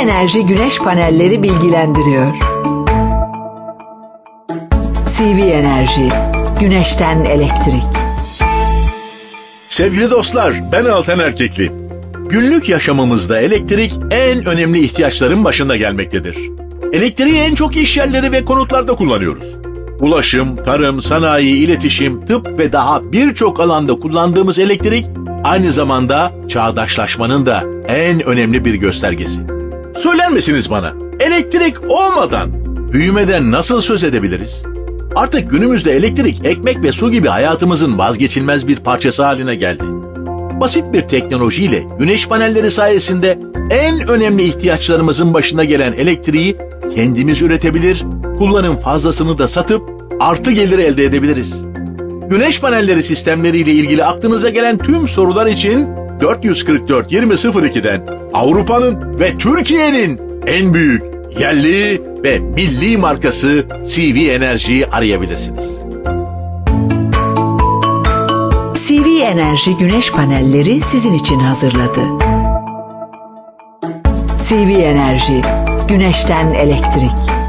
Enerji güneş panelleri bilgilendiriyor. CV Enerji, güneşten elektrik. Sevgili dostlar, ben Altan Erkekli. Günlük yaşamımızda elektrik en önemli ihtiyaçların başında gelmektedir. Elektriği en çok iş yerleri ve konutlarda kullanıyoruz. Ulaşım, tarım, sanayi, iletişim, tıp ve daha birçok alanda kullandığımız elektrik aynı zamanda çağdaşlaşmanın da en önemli bir göstergesi. Söyler misiniz bana, elektrik olmadan büyümeden nasıl söz edebiliriz? Artık günümüzde elektrik, ekmek ve su gibi hayatımızın vazgeçilmez bir parçası haline geldi. Basit bir teknolojiyle güneş panelleri sayesinde en önemli ihtiyaçlarımızın başına gelen elektriği kendimiz üretebilir, kullanım fazlasını da satıp artı gelir elde edebiliriz. Güneş panelleri sistemleriyle ilgili aklınıza gelen tüm sorular için 444 2002'den Avrupa'nın ve Türkiye'nin en büyük yerli ve milli markası CV Enerji'yi arayabilirsiniz. CV Enerji güneş panelleri sizin için hazırladı. CV Enerji, güneşten elektrik.